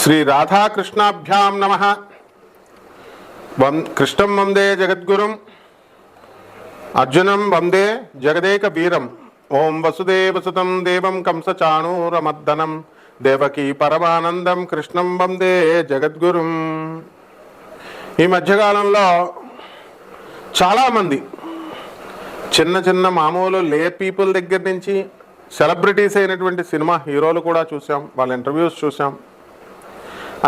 శ్రీ రాధాకృష్ణాభ్యాం నమ. వం కృష్ణం వందే జగద్గురుం అర్జునం వందే జగదేక వీరం ఓం వసుదేవసుతం దేవం కంసచాణూరమర్దనం దేవకీ పరమానందం కృష్ణం వందే జగద్గురుం. ఈ మధ్యకాలంలో చాలామంది చిన్న చిన్న మామూలు లే పీపుల్ దగ్గర నుంచి సెలబ్రిటీస్ అయినటువంటి సినిమా హీరోలు కూడా చూసాం వాళ్ళ ఇంటర్వ్యూస్ చూసాం.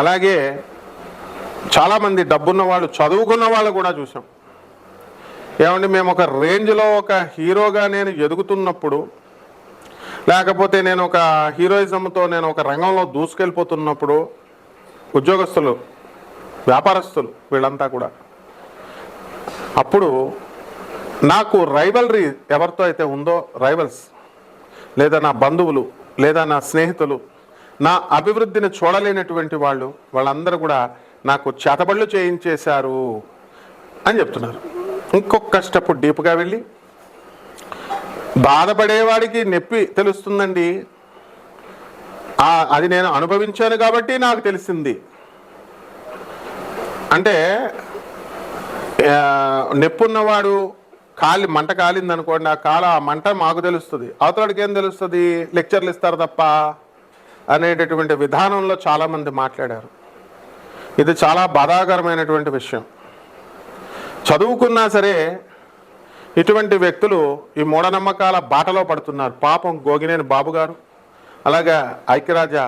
అలాగే చాలామంది డబ్బున్న వాళ్ళు చదువుకున్న వాళ్ళు కూడా చూసాం ఏమండి మేము ఒక రేంజ్లో ఒక హీరోగా నేను ఎదుగుతున్నప్పుడు లేకపోతే నేను ఒక హీరోయిజంతో నేను ఒక రంగంలో దూసుకెళ్ళిపోతున్నప్పుడు ఉద్యోగస్తులు వ్యాపారస్తులు వీళ్ళంతా కూడా. అప్పుడు నాకు రైవల్రీ ఎవరితో అయితే ఉందో రైవల్స్ లేదా నా బంధువులు లేదా నా స్నేహితులు నా అభివృద్ధిని చూడలేనటువంటి వాళ్ళు వాళ్ళందరూ కూడా నాకు చేతబళ్ళు చేయించేశారు అని చెప్తున్నారు. ఇంకొక స్టెప్ డీప్గా వెళ్ళి బాధపడేవాడికి నొప్పి తెలుస్తుందండి. అది నేను అనుభవించాను కాబట్టి నాకు తెలిసింది. అంటే ఆ, నొప్పున్నవాడు కాలి మంట కాలింది అనుకోండి ఆ కాల ఆ మంట మాకు తెలుస్తుంది. అవతలకి ఏం తెలుస్తుంది? లెక్చర్లు ఇస్తారు తప్ప. అనేటటువంటి విధానంలో చాలామంది మాట్లాడారు. ఇది చాలా బాధాకరమైనటువంటి విషయం. చదువుకున్నా సరే ఇటువంటి వ్యక్తులు ఈ మూఢనమ్మకాల బాటలో పడుతున్నారు. పాపం గోగినేని బాబు గారు అలాగే ఐక్యరాజ్య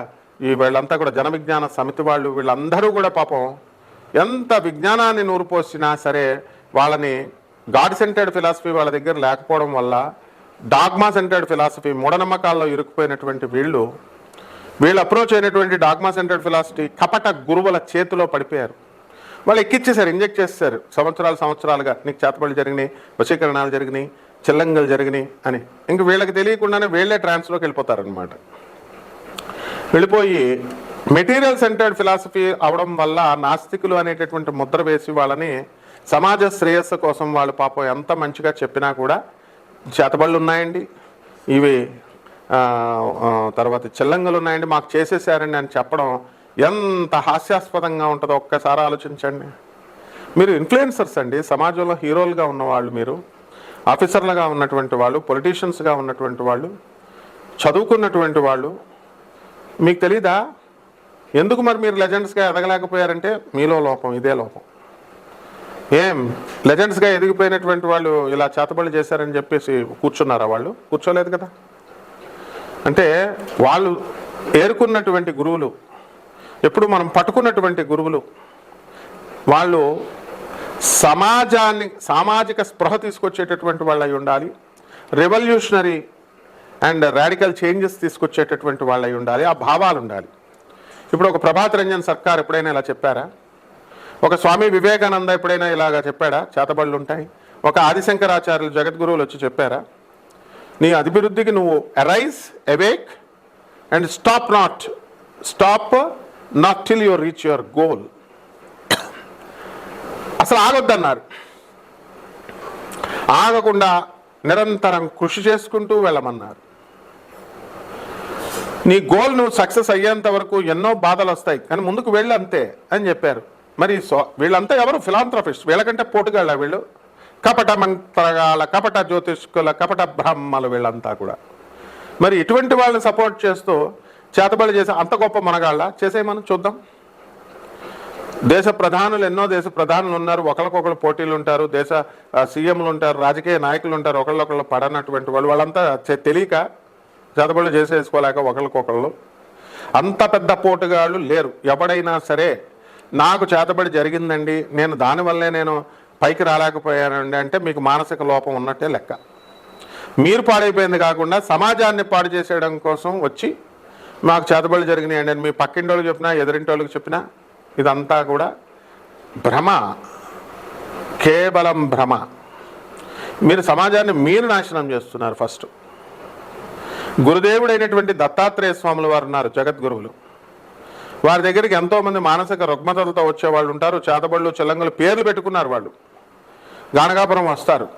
ఈ వీళ్ళంతా కూడా జనవిజ్ఞాన సమితి వాళ్ళు వీళ్ళందరూ కూడా పాపం ఎంత విజ్ఞానాన్ని నూరుపోసినా సరే వాళ్ళని గాడ్ సెంటర్డ్ ఫిలాసఫీ వాళ్ళ దగ్గర లేకపోవడం వల్ల డాగ్మా సెంటర్డ్ ఫిలాసఫీ మూఢనమ్మకాల్లో ఇరుక్కుపోయినటువంటి వీళ్ళు వీళ్ళు అప్రోచ్ అయినటువంటి డాగ్మా సెంటర్డ్ ఫిలాసఫీ కపట గురువుల చేతిలో పడిపోయారు. వాళ్ళు ఎక్కిచ్చేసారు ఇంజెక్ట్ చేస్తారు సంవత్సరాలు సంవత్సరాలుగా నీకు చేతబడి జరిగినాయి వశీకరణాలు జరిగినాయి చిల్లంగలు జరిగినాయి అని. ఇంక వీళ్ళకి తెలియకుండానే వీళ్ళే ట్రాన్స్లోకి వెళ్ళిపోతారనమాట వెళ్ళిపోయి మెటీరియల్ సెంటర్డ్ ఫిలాసఫీ అవడం వల్ల నాస్తికులు అనేటటువంటి ముద్ర వేసి వాళ్ళని సమాజ శ్రేయస్సు కోసం వాళ్ళు పాపం ఎంత మంచిగా చెప్పినా కూడా చేతబళ్ళు ఉన్నాయండి. ఇవి తర్వాత చిల్లంగలు ఉన్నాయండి మాకు చేసేసారండి అని చెప్పడం ఎంత హాస్యాస్పదంగా ఉంటుందో ఒక్కసారి ఆలోచించండి. మీరు ఇన్ఫ్లుయెన్సర్స్ అండి సమాజంలో హీరోలుగా ఉన్నవాళ్ళు మీరు ఆఫీసర్లుగా ఉన్నటువంటి వాళ్ళు పొలిటీషియన్స్గా ఉన్నటువంటి వాళ్ళు చదువుకున్నటువంటి వాళ్ళు. మీకు తెలీదా? ఎందుకు మరి మీరు లెజెండ్స్గా ఎదగలేకపోయారంటే మీలో లోపం ఇదే లోపం. ఏం? లెజెండ్స్గా ఎదిగిపోయినటువంటి వాళ్ళు ఇలా చేతబడి చేశారని చెప్పేసి కూర్చున్నారా వాళ్ళు? కూర్చోలేదు కదా? అంటే వాళ్ళు ఏరుకున్నటువంటి గురువులు ఎప్పుడు మనం పట్టుకున్నటువంటి గురువులు వాళ్ళు సమాజాన్ని సామాజిక స్పృహ తీసుకొచ్చేటటువంటి వాళ్ళు అయి ఉండాలి రెవల్యూషనరీ అండ్ రాడికల్ చేంజెస్ తీసుకొచ్చేటటువంటి వాళ్ళు అయి ఉండాలి ఆ భావాలు ఉండాలి. ఇప్పుడు ఒక ప్రభాత్ రంజన్ సర్కార్ ఎప్పుడైనా ఇలా చెప్పారా? ఒక స్వామి వివేకానంద ఎప్పుడైనా ఇలాగా చెప్పాడా? చేతబడులు ఉంటాయి. ఒక ఆదిశంకరాచార్యులు జగద్గురువులు వచ్చి చెప్పారా? నీ అభివృద్ధికి నువ్వు arise awake and stop not stop not till your reach your goal అసలు ఆగొద్దన్నారు. ఆగకుండా నిరంతరం కృషి చేసుకుంటూ వెళ్ళమన్నారు. నీ గోల్ నువ్వు సక్సెస్ అయ్యేంత వరకు ఎన్నో బాధలు వస్తాయి. కానీ ముందుకు వెళ్ళంతే అని చెప్పారు. మరి సో వీళ్ళంతా ఎవరు? ఫిలాంథ్రఫిస్ట్ వీళ్ళకంటే పోటుగాళ్ళ వీళ్ళు? కపట మంత్రగాల కపట జ్యోతిష్కుల కపట బ్రహ్మలు వీళ్ళంతా కూడా. మరి ఇటువంటి వాళ్ళని సపోర్ట్ చేస్తూ చేతబడి చేసే అంత గొప్ప మనగాళ్ళ చేసేయమని చూద్దాం. దేశ ప్రధానులు ఎన్నో దేశ ప్రధానులు ఉన్నారు. ఒకరికొకరు పోటీలు ఉంటారు దేశ సీఎంలు ఉంటారు రాజకీయ నాయకులు ఉంటారు ఒకళ్ళొకళ్ళు పడనటువంటి వాళ్ళు. వాళ్ళంతా తెలియక చేతబడులు చేసేసుకోలేక ఒకరికొకళ్ళు అంత పెద్ద పోటుగాళ్ళు లేరు. ఎవడైనా సరే నాకు చేతబడి జరిగిందండి. నేను దానివల్లే నేను పైకి రాలేకపోయారండి అంటే మీకు మానసిక లోపం ఉన్నట్టే లెక్క. మీరు పాడైపోయింది కాకుండా సమాజాన్ని పాడు చేసేయడం కోసం వచ్చి మాకు చేతబడులు జరిగినాయండి. అని మీ పక్కింటి వాళ్ళకి చెప్పినా ఎదిరింటి వాళ్ళకి చెప్పినా ఇదంతా కూడా భ్రమ. కేవలం భ్రమ. మీరు సమాజాన్ని మీరు నాశనం చేస్తున్నారు ఫస్ట్. గురుదేవుడైనటువంటి దత్తాత్రేయ స్వాములు వారు ఉన్నారు జగద్గురువులు. వారి దగ్గరికి ఎంతోమంది మానసిక రుగ్మతలతో వచ్చే వాళ్ళు ఉంటారు చేతబళ్ళు చెల్లంగులు పేర్లు పెట్టుకున్నారు వాళ్ళు. గానగాపురం వస్తారు.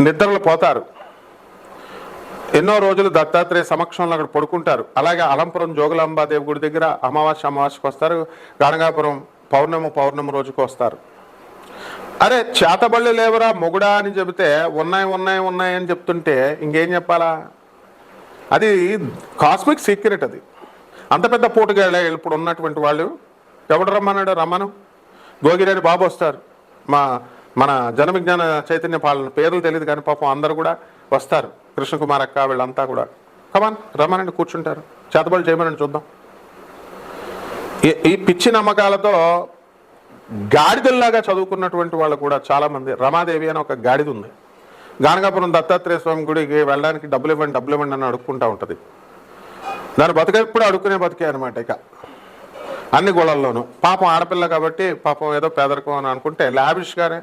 నిద్రలు పోతారు. ఎన్నో రోజులు దత్తాత్రేయ సమక్షంలో అక్కడ పడుకుంటారు. అలాగే అలంపురం జోగులాంబాదేవి గుడి దగ్గర అమావాస్య అమావాస్యకు వస్తారు. గానగాపురం పౌర్ణమి పౌర్ణమి రోజుకు వస్తారు. అరే చేతబళ్ళు లేవరా మొగుడా అని చెబితే ఉన్నాయి ఉన్నాయి ఉన్నాయి అని చెప్తుంటే ఇంకేం చెప్పాలా? అది కాస్మిక్ సీక్రెట్ అది. అంత పెద్ద పోటుగా ఇప్పుడు ఉన్నటువంటి వాళ్ళు ఎవడు రమ్మన్నాడు? రమ్మను. గోగిరేని బాబు వస్తారు. మా మన జన విజ్ఞాన చైతన్య పాలన పేర్లు తెలియదు కానీ పాపం అందరూ కూడా వస్తారు. కృష్ణకుమార్ అక్క వీళ్ళంతా కూడా. కమాన్ రమ్మనండి కూర్చుంటారు. చేతబడులు చేయమనండి చూద్దాం. ఈ- ఈ పిచ్చి నమ్మకాలతో గాడిదల్లాగా చదువుకున్నటువంటి వాళ్ళు కూడా చాలా మంది రమాదేవి అని ఒక గాడిద ఉంది. గానగాపురం దత్తాత్రేయ స్వామి గుడికి వెళ్ళడానికి డబ్బులు ఇవ్వండి డబ్బులు ఇవ్వండి అని అడుక్కుంటా ఉంటుంది. దాని బతుక ఎప్పుడు అడుక్కునే బతికే అనమాట ఇక. అన్ని గోళల్లోనూ. పాపం ఆడపిల్ల కాబట్టి పాపం ఏదో పేదరికం అని అనుకుంటే లావిష్గానే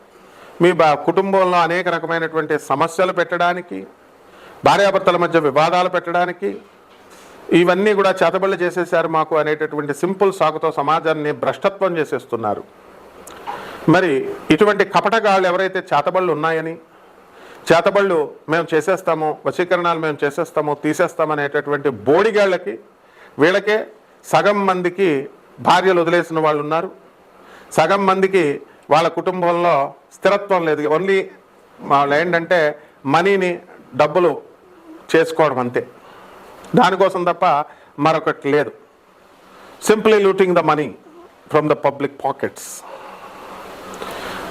మీ కుటుంబంలో అనేక రకమైనటువంటి సమస్యలు పెట్టడానికి భార్యాభర్తల మధ్య వివాదాలు పెట్టడానికి ఇవన్నీ కూడా చేతబళ్ళు చేసేసారు మాకు అనేటటువంటి సింపుల్ సాకుతో సమాజాన్ని భ్రష్టత్వం చేసేస్తున్నారు. మరి ఇటువంటి కపటగాళ్ళు ఎవరైతే చేతబళ్ళు ఉన్నాయని చేతబళ్ళు మేము చేసేస్తాము వశీకరణాలు మేము చేసేస్తాము తీసేస్తామనేటటువంటి బోడిగాళ్ళకి వీళ్ళకే సగం మందికి భార్యలు వదిలేసిన వాళ్ళు ఉన్నారు. సగం మందికి వాళ్ళ కుటుంబంలో స్థిరత్వం లేదు. ఓన్లీ వాళ్ళు ఏంటంటే మనీని డబ్బులు చేసుకోవడం అంతే. దానికోసం తప్ప మరొకటి లేదు. Simply looting the money from the public pockets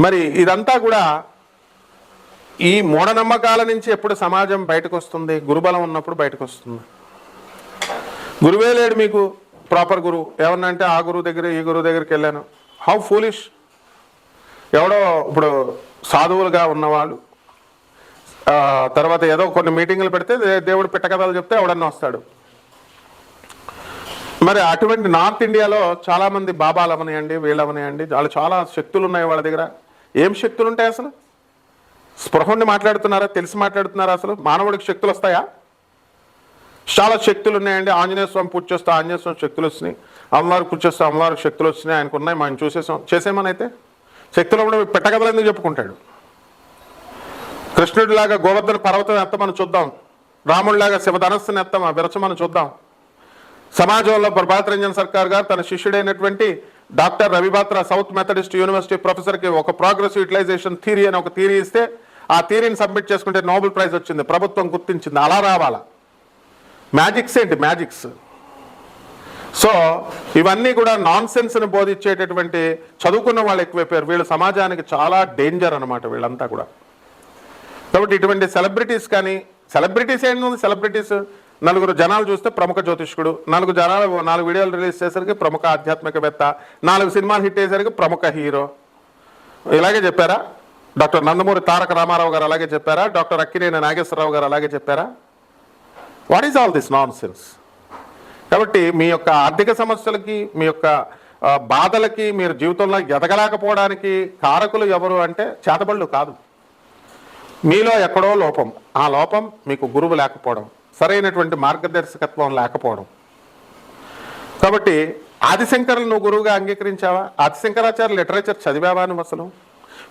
మరి ఇదంతా కూడా ఈ మూఢనమ్మకాల నుంచి ఎప్పుడు సమాజం బయటకు వస్తుంది గురుబలం ఉన్నప్పుడు బయటకు వస్తుంది గురువే లేడు మీకు ప్రాపర్ గురువు ఏమన్నా అంటే ఆ గురువు దగ్గర ఈ గురువు దగ్గరికి వెళ్ళాను. హౌ ఫూలిష్ ఎవడో ఇప్పుడు సాధువులుగా ఉన్నవాళ్ళు తర్వాత ఏదో కొన్ని మీటింగులు పెడితే దేవుడు పిట్టకథలు చెప్తే ఎవడన్నా వస్తాడు. మరి అటువంటి నార్త్ ఇండియాలో చాలామంది బాబాలు అవనియండి వీళ్ళు అవనియండి వాళ్ళు చాలా శక్తులు ఉన్నాయి వాళ్ళ దగ్గర. ఏం శక్తులు ఉంటాయి అసలు? స్పృహండి మాట్లాడుతున్నారా తెలిసి మాట్లాడుతున్నారా అసలు? మానవుడికి శక్తులు వస్తాయా? చాలా శక్తులు ఉన్నాయండి ఆంజనేయ స్వామి పూజ చేస్తే ఆంజనేయ స్వామి శక్తులు వచ్చినాయి అమ్మవారికి పూజ చేస్తే అమ్మవారికి శక్తులు వచ్చినాయి ఆయనకు ఉన్నాయి మనం చూసేసాం. చేసేమని అయితే శక్తులు కూడా పెట్టకథలు ఎందుకు చెప్పుకుంటాడు? కృష్ణుడిలాగా గోవర్ధన పర్వతం ఎత్తమని చూద్దాం. రాముడిలాగా శివధనస్సుని ఎత్తమా విరచమని చూద్దాం. సమాజంలో ప్రభాత్ రంజన్ సర్కార్ గారు తన శిష్యుడైనటువంటి doctor Ravi Batra south methodist university ప్రొఫెసర్కి ఒక ప్రోగ్రెస్ యూటిలైజేషన్ థీరీ అని ఒక థీరీ ఇస్తే ఆ థియరీని సబ్మిట్ చేసుకుంటే నోబెల్ ప్రైజ్ వచ్చింది. ప్రభుత్వం గుర్తించింది. అలా రావాలా? మ్యాజిక్స్ ఏంటి? మ్యాజిక్స్. సో ఇవన్నీ కూడా నాన్ సెన్స్ని బోధించేటటువంటి చదువుకున్న వాళ్ళు ఎక్కువైపోయారు. వీళ్ళు సమాజానికి చాలా డేంజర్ అనమాట వీళ్ళంతా కూడా. కాబట్టి ఇటువంటి సెలబ్రిటీస్ కానీ సెలబ్రిటీస్ ఏంటి సెలబ్రిటీస్ నలుగురు జనాలు చూస్తే ప్రముఖ జ్యోతిష్కుడు నాలుగు జనాలు నాలుగు వీడియోలు రిలీజ్ చేసరికి ప్రముఖ ఆధ్యాత్మికవేత్త నాలుగు సినిమాలు హిట్ అయ్యేసరికి ప్రముఖ హీరో. ఇలాగే చెప్పారా? డాక్టర్ నందమూరి తారక రామారావు గారు అలాగే చెప్పారా? డాక్టర్ అక్కినేని నాగేశ్వరరావు గారు అలాగే చెప్పారా? What is all this nonsense కాబట్టి మీ యొక్క ఆర్థిక సమస్యలకి మీ యొక్క బాధలకి మీరు జీవితంలో ఎదగలేకపోవడానికి కారకులు ఎవరు అంటే చేతబళ్ళు కాదు. మీలో ఎక్కడో లోపం. ఆ లోపం మీకు గురువు లేకపోవడం సరైనటువంటి మార్గదర్శకత్వం లేకపోవడం. కాబట్టి ఆదిశంకరులు నువ్వు గురువుగా అంగీకరించావా? ఆదిశంకరాచార్య లిటరేచర్ చదివావా నువ్వు అసలు?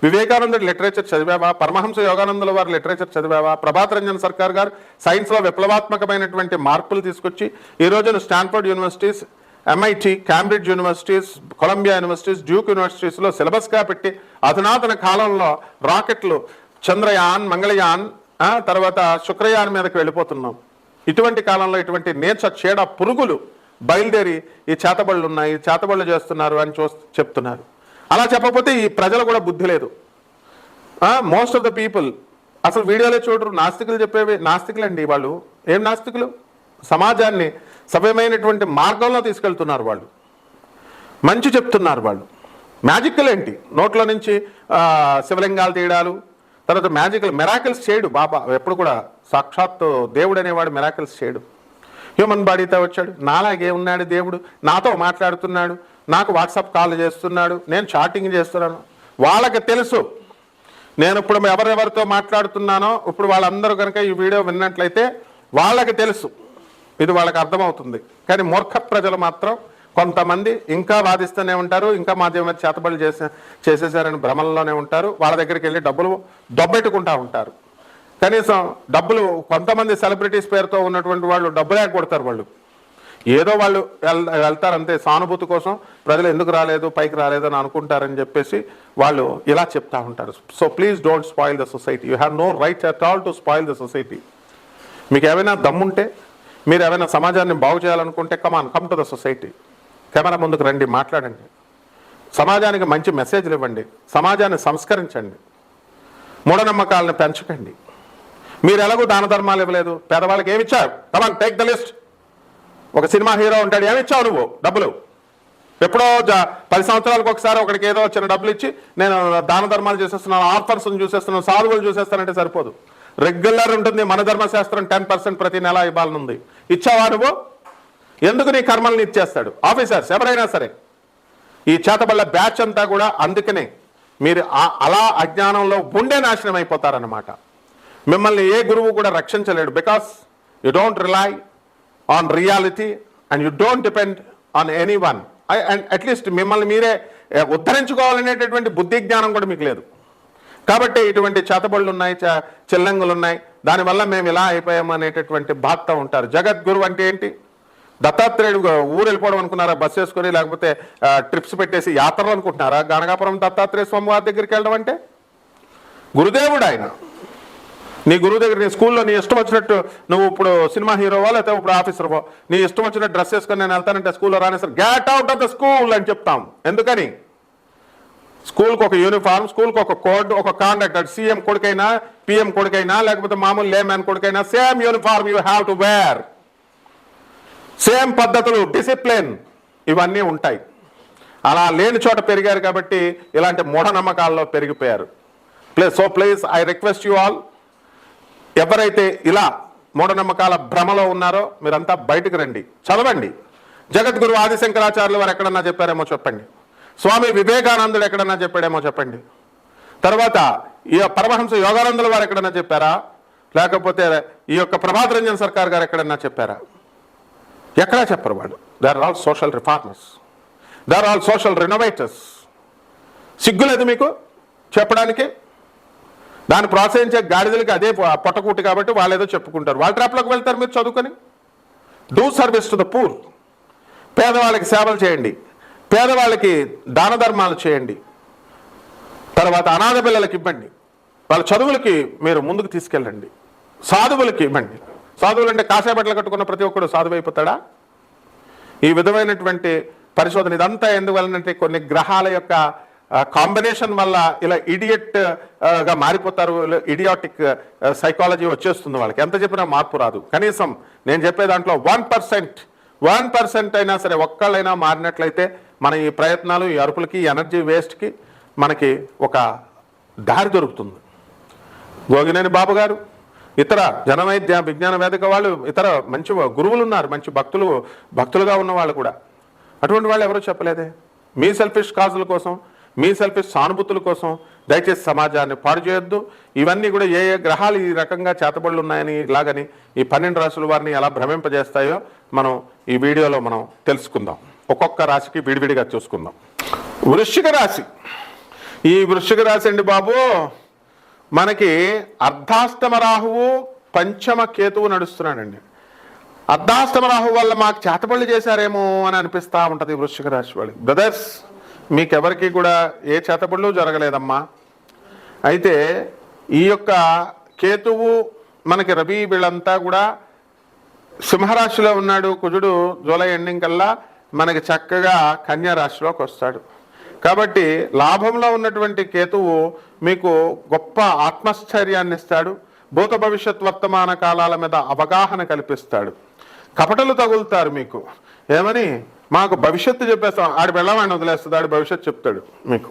వివేకానందుడు లిటరేచర్ చదివావా? పరమహంస యోగానందుల వారి లిటరేచర్ చదివావా? ప్రభాత్ రంజన్ సర్కార్ గారు సైన్స్లో విప్లవాత్మకమైనటువంటి మార్పులు తీసుకొచ్చి ఈ రోజున Stanford universities MIT Cambridge universities Columbia universities Duke యూనివర్సిటీస్లో సిలబస్గా పెట్టి అధునాతన కాలంలో రాకెట్లు చంద్రయాన్ మంగళయాన్ తర్వాత శుక్రయాన్ మీదకి వెళ్ళిపోతున్నాం. ఇటువంటి కాలంలో ఇటువంటి నేచ చీడ పురుగులు బయలుదేరి ఈ చేతబళ్ళు ఉన్నాయి చేతబళ్ళు చేస్తున్నారు అని చూ చెప్తున్నారు. అలా చెప్పకపోతే ఈ ప్రజలు కూడా బుద్ధి లేదు. మోస్ట్ ఆఫ్ ద పీపుల్ అసలు వీడియోలో చూడరు నాస్తికులు చెప్పేవి నాస్తికులండి వాళ్ళు. ఏం నాస్తికులు? సమాజాన్ని సభ్యమైనటువంటి మార్గంలో తీసుకెళ్తున్నారు వాళ్ళు. మంచి చెప్తున్నారు వాళ్ళు. మ్యాజిక్లు ఏంటి? నోట్లో నుంచి శివలింగాలు తీయడాలు తర్వాత మ్యాజికల్ మెరాకిల్స్ చేయడు బాబా. ఎప్పుడు కూడా సాక్షాత్తు దేవుడు అనేవాడు మెరాకిల్స్ చేయడు. హ్యూమన్ బాడీతో వచ్చాడు. నాలాగే ఉన్నాడు దేవుడు. నాతో మాట్లాడుతున్నాడు. నాకు వాట్సాప్ కాల్ చేస్తున్నాడు నేను చాటింగ్ చేస్తున్నాను. వాళ్ళకి తెలుసు. నేను ఇప్పుడు ఎవరెవరితో మాట్లాడుతున్నానో ఇప్పుడు వాళ్ళందరూ కనుక ఈ వీడియో విన్నట్లయితే వాళ్ళకి తెలుసు. ఇది వాళ్ళకి అర్థమవుతుంది. కానీ మూర్ఖ ప్రజలు మాత్రం కొంతమంది ఇంకా వాదిస్తూనే ఉంటారు ఇంకా మాధ్యమ జీవన చేతబడి చేసే చేసేసారని భ్రమల్లోనే ఉంటారు. వాళ్ళ దగ్గరికి వెళ్ళి డబ్బులు దొబ్బెట్టుకుంటా ఉంటారు. కనీసం డబ్బులు కొంతమంది సెలబ్రిటీస్ పేరుతో ఉన్నటువంటి వాళ్ళు డబ్బులే కొడతారు వాళ్ళు. ఏదో వాళ్ళు వెల్ వెళ్తారు అంతే. సానుభూతి కోసం ప్రజలు ఎందుకు రాలేదు పైకి రాలేదు అని అనుకుంటారని చెప్పేసి వాళ్ళు ఇలా చెప్తా ఉంటారు. So please don't spoil the society you have no right at all to spoil the society మీకు ఏమైనా దమ్ముంటే మీరు ఏమైనా సమాజాన్ని బాగు చేయాలనుకుంటే come on come to the society camera ముందుకు రండి మాట్లాడండి. సమాజానికి మంచి మెసేజ్లు ఇవ్వండి. సమాజాన్ని సంస్కరించండి. మూఢనమ్మకాలను పెంచకండి. మీరు ఎలాగో దాన ధర్మాలు ఇవ్వలేదు. పేదవాళ్ళకి ఏమి ఇచ్చారు? Come on take the list ఒక సినిమా హీరో ఉంటాడు ఏమి ఇచ్చావు నువ్వు? డబ్బులు. ఎప్పుడో జ- పది సంవత్సరాలకు ఒకసారి ఒకడికి ఏదో చిన్న డబ్బులు ఇచ్చి నేను దాన ధర్మాలు చేసేస్తున్నాను ఆర్ఫర్స్ చూసేస్తున్నాను సాధువులు చూసేస్తానంటే సరిపోదు. రెగ్యులర్ ఉంటుంది మన ధర్మశాస్త్రం టెన్ పర్సెంట్ ప్రతి నెల ఇవ్వాలనుంది. ఇచ్చావా నువ్వు? ఎందుకు నీ కర్మల్ని ఇచ్చేస్తాడు ఆఫీసర్స్ ఎవరైనా సరే. ఈ చేతబళ్ళ బ్యాచ్ అంతా కూడా అందుకనే మీరు అలా అజ్ఞానంలో ఉండే నాశనం అయిపోతారనమాట మిమ్మల్ని ఏ గురువు కూడా రక్షించలేడు because you don't rely on reality and you don't depend on any one and at least మిమ్మల్ని మీరే eh, ఉద్ధరించుకోవాలనేటటువంటి బుద్ధి జ్ఞానం కూడా మీకు లేదు. కాబట్టి ఇటువంటి చేతబళ్ళు ఉన్నాయి చ- చిల్లంగులు ఉన్నాయి. దానివల్ల మేము ఇలా అయిపోయాము అనేటటువంటి బాధ ఉంటారు. జగద్గురు అంటే ఏంటి? దత్తాత్రేయుడు ఊరు వెళ్ళిపోవడం అనుకున్నారా? బస్ వేసుకొని లేకపోతే ట్రిప్స్ పెట్టేసి యాత్రలు అనుకుంటున్నారా? గణగాపురం దత్తాత్రేయ స్వామి వారి దగ్గరికి వెళ్ళడం అంటే? గురుదేవుడు ఆయన. నీ గురువు దగ్గర నీ స్కూల్లో నీ ఇష్టం వచ్చినట్టు నువ్వు ఇప్పుడు సినిమా హీరోవా లేకపోతే ఇప్పుడు ఆఫీసర్వో? నీ ఇష్టం వచ్చినట్టు డ్రెస్ వేసుకొని నేను వెళ్తానంటే స్కూల్లో రానేసరి get out of the school అని చెప్తాం. ఎందుకని? స్కూల్కి ఒక యూనిఫామ్ స్కూల్కి ఒక కోడ్ ఒక కాండక్ట్ అటు సీఎం కొడుకైనా పిఎం కొడుకైనా లేకపోతే మామూలు లేమ్యాన్ కొడుకైనా same uniform you have to wear same పద్ధతులు డిసిప్లిన్ ఇవన్నీ ఉంటాయి. అలా లేని చోట పెరిగారు కాబట్టి ఇలాంటి మూఢనమ్మకాల్లో పెరిగిపోయారు. Play so please I request you all ఎవరైతే ఇలా మూఢనమ్మకాల భ్రమలో ఉన్నారో మీరంతా బయటకు రండి. చదవండి. జగద్గురు ఆదిశంకరాచార్యులు వారు ఎక్కడన్నా చెప్పారేమో చెప్పండి. స్వామి వివేకానందుడు ఎక్కడన్నా చెప్పాడేమో చెప్పండి. తర్వాత ఈ పరమహంస యోగానందుల వారు ఎక్కడన్నా చెప్పారా? లేకపోతే ఈ యొక్క ప్రభాత్ రంజన్ సర్కార్ గారు ఎక్కడన్నా చెప్పారా? ఎక్కడా చెప్పరు వాళ్ళు. They are all social reformers they are all social renovators సిగ్గులేదు మీకు చెప్పడానికి? దాన్ని ప్రోత్సహించే గాడిదలకి అదే పొట్టకూటి కాబట్టి వాళ్ళు ఏదో చెప్పుకుంటారు. వాళ్ళ ట్రాప్లోకి వెళ్తారు మీరు చదువుకొని? Do service to the poor పేదవాళ్ళకి సేవలు చేయండి. పేదవాళ్ళకి దాన ధర్మాలు చేయండి. తర్వాత అనాథ పిల్లలకి ఇవ్వండి. వాళ్ళ చదువులకి మీరు ముందుకు తీసుకెళ్ళండి. సాధువులకి ఇవ్వండి. సాధువులు అంటే కాషాయ బట్టలు కట్టుకున్న ప్రతి ఒక్కడు సాధువు అయిపోతాడా? ఈ విధమైనటువంటి పరిశోధన ఇదంతా ఎందువలనంటే కొన్ని గ్రహాల యొక్క కాంబినేషన్ వల్ల ఇలా ఇడియట్గా మారిపోతారు ఇడియాటిక్ సైకాలజీ వచ్చేస్తుంది వాళ్ళకి. ఎంత చెప్పినా మార్పు రాదు. కనీసం నేను చెప్పే దాంట్లో వన్ పర్సెంట్ వన్ పర్సెంట్ అయినా సరే ఒక్కళ్ళైనా మారినట్లయితే మన ఈ ప్రయత్నాలు ఈ అరుపులకి ఎనర్జీ వేస్ట్కి మనకి ఒక దారి దొరుకుతుంది. గోగినేని బాబు గారు ఇతర జనవైద్య విజ్ఞాన వేదిక వాళ్ళు ఇతర మంచి గురువులు ఉన్నారు మంచి భక్తులు భక్తులుగా ఉన్న వాళ్ళు కూడా. అటువంటి వాళ్ళు ఎవరూ చెప్పలేదే. మీ సెల్ఫిష్ కాజుల కోసం మీ సెల్ఫిష్ సానుభూతుల కోసం దయచేసి సమాజాన్ని పాడు చేయొద్దు. ఇవన్నీ కూడా ఏ ఏ గ్రహాలు ఈ రకంగా చేతబడులు ఉన్నాయని ఇలాగని ఈ పన్నెండు రాశుల వారిని ఎలా భ్రమింపజేస్తాయో మనం ఈ వీడియోలో మనం తెలుసుకుందాం. ఒక్కొక్క రాశికి విడివిడిగా చూసుకుందాం. వృశ్చిక రాశి. ఈ వృశ్చిక రాశి అండి బాబు మనకి అర్ధాష్టమ రాహువు పంచమ కేతువు నడుస్తున్నాడండి. అర్ధాష్టమ రాహువు వల్ల మాకు చేతబళ్ళు చేశారేమో అని అనిపిస్తూ ఉంటుంది వృశ్చిక రాశి వాళ్ళు బ్రదర్స్ మీకెవరికి కూడా ఏ చేతబడులు జరగలేదమ్మా. అయితే ఈ యొక్క కేతువు మనకి రవి వీళ్ళంతా కూడా సింహరాశిలో ఉన్నాడు. కుజుడు జూలై ఎండింగ్ కల్లా మనకి చక్కగా కన్యా రాశిలోకి వస్తాడు. కాబట్టి లాభంలో ఉన్నటువంటి కేతువు మీకు గొప్ప ఆత్మస్థైర్యాన్ని ఇస్తాడు. భూత భవిష్యత్ వర్తమాన కాలాల మీద అవగాహన కల్పిస్తాడు. కపటలు తగులుతారు మీకు. ఏమని? మాకు భవిష్యత్తు చెప్పేస్తాం. ఆడు వెళ్ళవాడిని వదిలేస్తుంది ఆడి భవిష్యత్తు చెప్తాడు మీకు.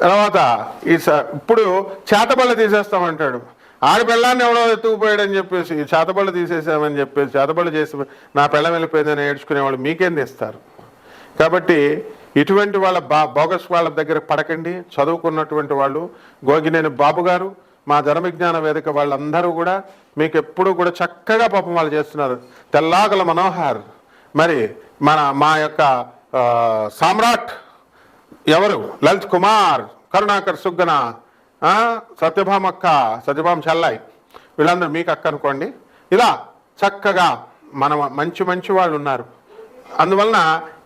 తర్వాత ఈ స- ఇప్పుడు చేతబళ్ళ తీసేస్తామంటాడు. ఆడి పెళ్ళాన్ని ఎవడో ఎత్తుకుపోయాడని చెప్పేసి చేతబళ్ళు తీసేసామని చెప్పేసి చేతబళ్ళు చేసి నా పెళ్ళం వెళ్ళిపోయిందని ఏడ్చుకునేవాళ్ళు మీకేం తీస్తారు? కాబట్టి ఇటువంటి వాళ్ళ బా బోగస్ వాళ్ళ దగ్గర పడకండి. చదువుకున్నటువంటి వాళ్ళు గోగినేని బాబు గారు మా ధర్మవిజ్ఞాన వేదిక వాళ్ళందరూ కూడా మీకు ఎప్పుడూ కూడా చక్కగా పాపం వాళ్ళు చేస్తున్నారు. తెల్లాగల మనోహర్. మరి మన మా యొక్క సామ్రాట్ ఎవరు? లలిత్ కుమార్ కరుణాకర్ సుగ్గన సత్యభామ అక్క సత్యభామ చల్లాయి వీళ్ళందరూ మీకు అక్క అనుకోండి. ఇలా చక్కగా మన మంచి మంచి వాళ్ళు ఉన్నారు. అందువలన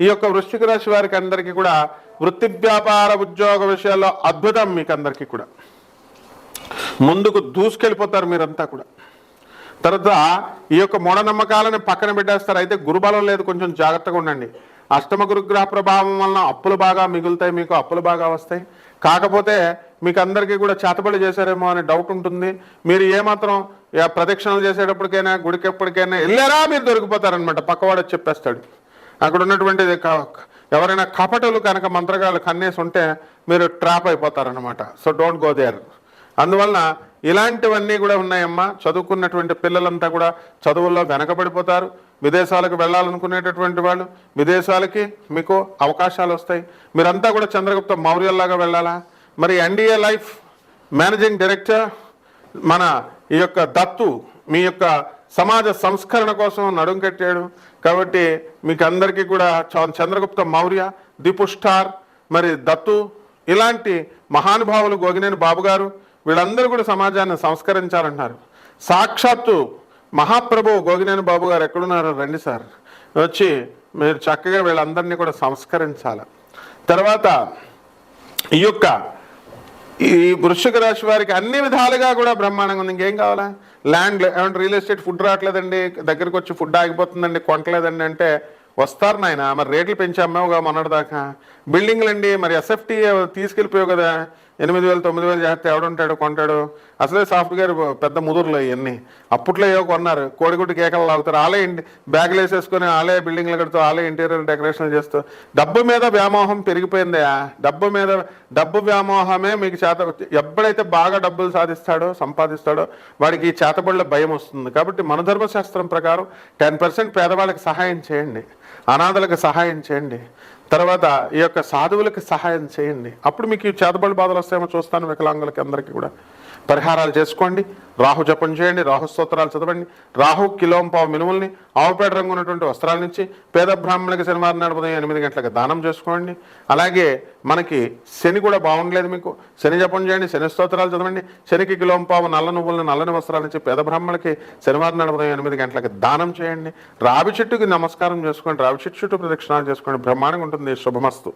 ఈ యొక్క వృశ్చిక రాశి వారికి అందరికీ కూడా వృత్తి వ్యాపార ఉద్యోగ విషయాల్లో అద్భుతం మీకు అందరికీ కూడా. ముందుకు దూసుకెళ్ళిపోతారు మీరంతా కూడా. తర్వాత ఈ యొక్క మూఢనమ్మకాలను పక్కన పెట్టేస్తారు. అయితే గురుబలం లేదు. కొంచెం జాగ్రత్తగా ఉండండి. అష్టమ గురుగ్రహ ప్రభావం వలన అప్పులు బాగా మిగులుతాయి. మీకు అప్పులు బాగా వస్తాయి. కాకపోతే మీకు అందరికీ కూడా చేతబడి చేశారేమో అనే డౌట్ ఉంటుంది. మీరు ఏమాత్రం యా ప్రదక్షిణలు చేసేటప్పటికైనా గుడికి ఎప్పటికైనా వెళ్ళారా? మీరు దొరికిపోతారనమాట పక్కవాడు చెప్పేస్తాడు. అక్కడ ఉన్నటువంటి ఎవరైనా కపటలు కనుక మంత్రగాళ్ళు కన్నేసి ఉంటే మీరు ట్రాప్ అయిపోతారనమాట సో డోంట్ గో దేర్ అందువలన ఇలాంటివన్నీ కూడా ఉన్నాయమ్మా. చదువుకున్నటువంటి పిల్లలంతా కూడా చదువుల్లో వెనకబడిపోతారు. విదేశాలకు వెళ్ళాలనుకునేటటువంటి వాళ్ళు విదేశాలకి మీకు అవకాశాలు వస్తాయి. మీరంతా కూడా చంద్రగుప్త మౌర్యల్లాగా వెళ్ళాలా? మరి ఎన్డీఏ లైఫ్ మేనేజింగ్ డైరెక్టర్ మన ఈ యొక్క దత్తు మీ యొక్క సమాజ సంస్కరణ కోసం నడుం కట్టాడు. కాబట్టి మీకు అందరికీ కూడా చంద్రగుప్త మౌర్య దిపుష్టార్ మరి దత్తు ఇలాంటి మహానుభావులు గోగినేని బాబు గారు వీళ్ళందరూ కూడా సమాజాన్ని సంస్కరించాలంటున్నారు. సాక్షాత్తు మహాప్రభు గోగినేని బాబు గారు ఎక్కడున్నారో రండి సార్. వచ్చి మీరు చక్కగా వీళ్ళందరినీ కూడా సంస్కరించాలి. తర్వాత ఈ యొక్క ఈ వృశ్చిక రాశి వారికి అన్ని విధాలుగా కూడా బ్రహ్మాండంగా ఉంది. ఇంకేం కావాలా? ల్యాండ్ ఏమంటే రియల్ ఎస్టేట్ ఫుడ్ రావట్లేదండి. దగ్గరికి వచ్చి ఫుడ్ ఆగిపోతుందండి. కొనట్లేదండి అంటే వస్తారు నాయన. మరి రేట్లు పెంచి అమ్మావుగా మొన్నటిదాకా. బిల్డింగ్లు అండి మరి ఎస్ఎఫ్టీ తీసుకెళ్ళిపోయావు కదా. ఎనిమిది వేలు తొమ్మిది వేలు చేస్తే ఎవడుంటాడు కొంటాడు? అసలే సాఫ్ట్వేర్ పెద్ద ముదురులు ఇవన్నీ అప్పట్లో ఏవో కొన్నారు కోడిగుడ్డు కేకలు లాగుతారు ఆలే బ్యాగులు వేసేసుకొని ఆలే బిల్డింగ్లు కడుతూ ఆలే ఇంటీరియర్ డెకరేషన్ చేస్తూ. డబ్బు మీద వ్యామోహం పెరిగిపోయిందా. డబ్బు మీద డబ్బు వ్యామోహమే మీకు చేత ఎప్పుడైతే బాగా డబ్బులు సాధిస్తాడో సంపాదిస్తాడో వాడికి ఈ చేతబడుల భయం వస్తుంది. కాబట్టి మన ధర్మశాస్త్రం ప్రకారం టెన్ పర్సెంట్ పేదవాళ్ళకి సహాయం చేయండి. అనాథలకు సహాయం చేయండి. తర్వాత ఈ యొక్క సాధువులకు సహాయం చేయండి. అప్పుడు మీకు ఈ చేతబడి బాధలు వస్తాయేమో చూస్తాను వికలాంగులకి అందరికీ కూడా. పరిహారాలు చేసుకోండి రాహు జపం చేయండి రాహు స్తోత్రాలు చదవండి రాహు కిలోం పావు మినుముల్ని ఆవుపేట రంగు ఉన్నటువంటి వస్త్రాల నుంచి పేద బ్రాహ్మణులకి శనివారం నాడు ఉదయం ఎనిమిది గంటలకు దానం చేసుకోండి. అలాగే మనకి శని కూడా బాగుండలేదు మీకు. శని జపం చేయండి శని స్తోత్రాలు చదవండి శనికి కిలోం పావు నల్ల నువ్వులను నల్లని వస్త్రాల నుంచి పేద బ్రాహ్మణులకి శనివారం నాడు ఉదయం ఎనిమిది గంటలకు దానం చేయండి. రావి చెట్టుకి నమస్కారం చేసుకోండి రావి చెట్టు చుట్టూ ప్రదక్షిణాలు చేసుకోండి. బ్రహ్మాండంగా ఉంటుంది. శుభమస్తు.